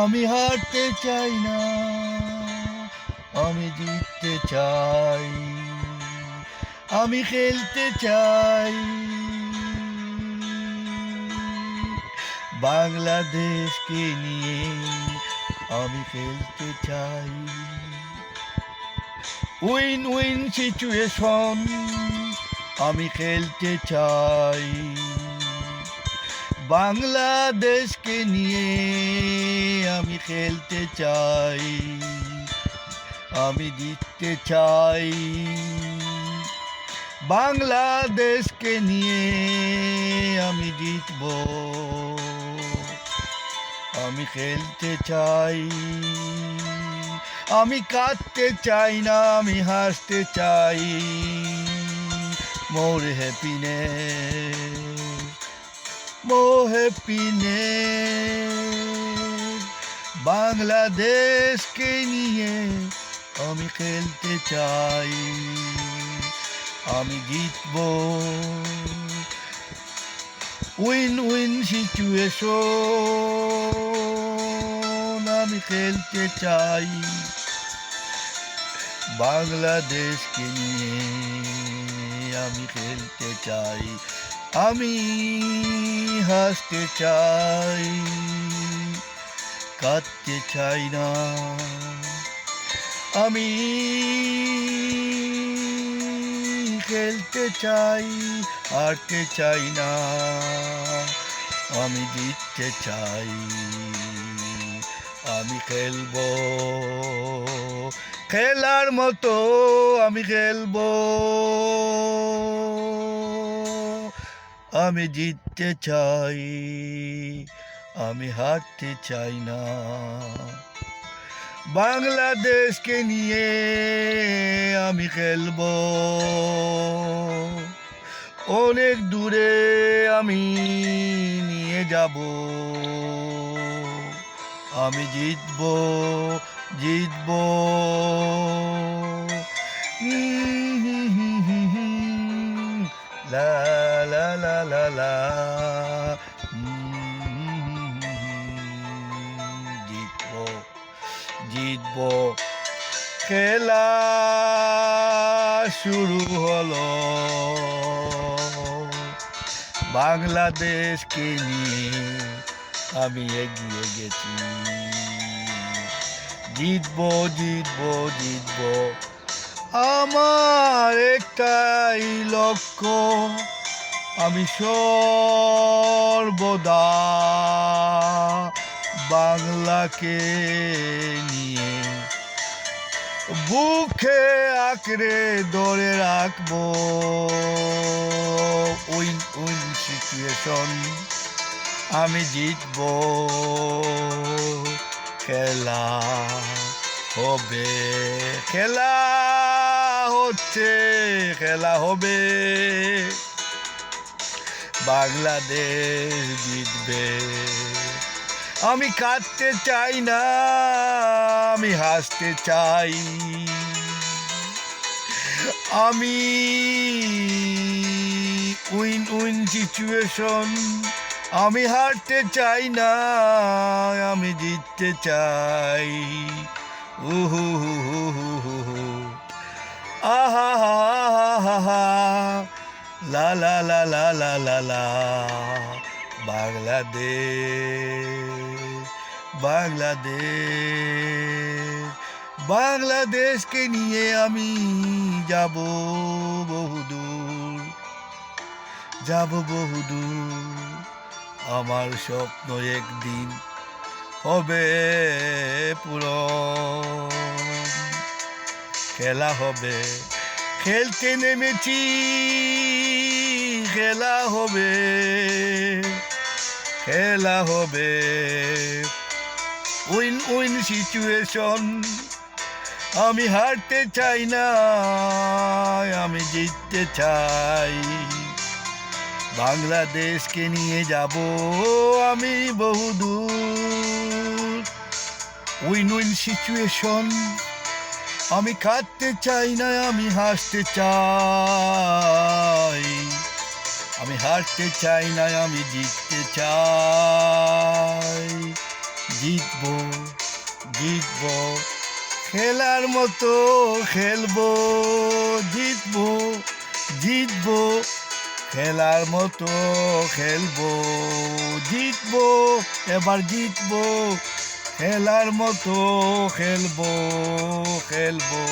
আমি হারতে চাই না, আমি জিততে চাই, আমি খেলতে চাই। বাংলাদেশকে নিয়ে আমি খেলতে চাই। উইন উইন সিচুয়েশন আমি খেলতে চাই। বাংলাদেশকে নিয়ে আমি খেলতে চাই, আমি জিততে চাই। বাংলাদেশকে নিয়ে আমি জিতব, আমি খেলতে চাই। আমি কাঁদতে চাই না, আমি হাসতে চাই, মোর হ্যাপিনেস। মো হ্যাপিনেস বাংলাদেশকে নিয়ে আমি খেলতে চাই আমি জিতব উইন উইন সিচুয়েশন আমি খেলতে চাই বাংলাদেশকে নিয়ে আমি খেলতে চাই আমি হাসতে চাই, কাঁদতে চাই না। আমি খেলতে চাই, হারতে চাই না। আমি জিততে চাই, আমি খেলব। খেলার মতো আমি খেলব। আমি জিততে চাই, আমি হারতে চাই না। বাংলাদেশকে নিয়ে আমি খেলব। অনেক দূরে আমি নিয়ে যাব। আমি জিতবো জিতবো। লা লা লা লা জিতবো খেলা শুরু হলো। বাংলাদেশকে নিয়ে আমি এগিয়ে গেছি। জিতব জিতব জিতবো আমার একটাই লক্ষ্য আমি সর্বদা বাংলাকে নিয়ে বুকে আঁকড়ে ধরে রাখব। উইন উইন সিচুয়েশন আমি জিতবো। খেলা হবে, খেলা হচ্ছে, খেলা হবে। বাংলাদেশ জিতবে। আমি কাঁদতে চাই না, আমি হাসতে চাই। আমি উইন উইন সিচুয়েশন আমি হারতে চাই না, আমি জিততে চাই। উহু হু হু হু। লা লা লা লা লা লা বাংলাদেশ বাংলাদেশ বাংলাদেশকে নিয়ে আমি যাব বহুদূর যাব বহুদূর আমার স্বপ্ন একদিন হবে পূরণ খেলা হবে খেলতে নেমেছি খেলা হবে খেলা হবে। উইন উইন সিচুয়েশন আমি হারতে চাই না, আমি জিততে চাই। বাংলাদেশকে নিয়ে যাব আমি বহুদূর। উইন উইন সিচুয়েশন আমি কাঁদতে চাই না, আমি হাসতে চাই। আমি হারতে চাই না, আমি জিততে চাই। জিতবো জিতবো, খেলার মতো খেলব। জিতবো জিতবো, খেলার মতো খেলব। জিতবো, এবার জিতবো, খেলার মতো খেলব খেলব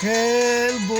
খেলব।